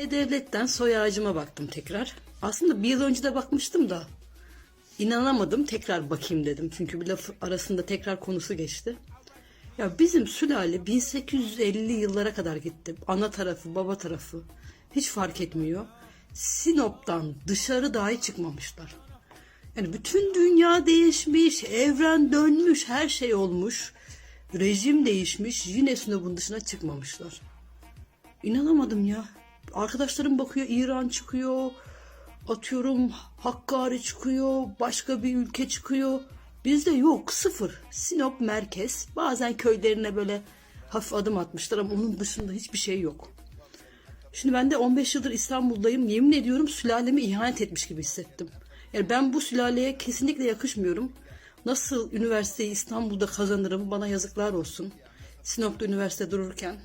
E-Devlet'ten soy ağacıma baktım tekrar. Aslında bir yıl önce de bakmıştım da inanamadım tekrar bakayım dedim. Çünkü bir laf arasında tekrar konusu geçti. Ya bizim sülale 1850 yıllara kadar gitti. Ana tarafı, baba tarafı hiç fark etmiyor. Sinop'tan dışarı dahi çıkmamışlar. Yani bütün dünya değişmiş, evren dönmüş, her şey olmuş. Rejim değişmiş, yine Sinop'un dışına çıkmamışlar. İnanamadım ya. Arkadaşlarım bakıyor İran çıkıyor. Atıyorum Hakkari çıkıyor. Başka bir ülke çıkıyor. Bizde yok sıfır. Sinop merkez. Bazen köylerine böyle hafif adım atmışlar ama onun dışında hiçbir şey yok. Şimdi ben de 15 yıldır İstanbul'dayım. Yemin ediyorum sülaleme ihanet etmiş gibi hissettim. Yani ben bu sülaleye kesinlikle yakışmıyorum. Nasıl üniversiteyi İstanbul'da kazanırım bana yazıklar olsun. Sinop'ta üniversite dururken.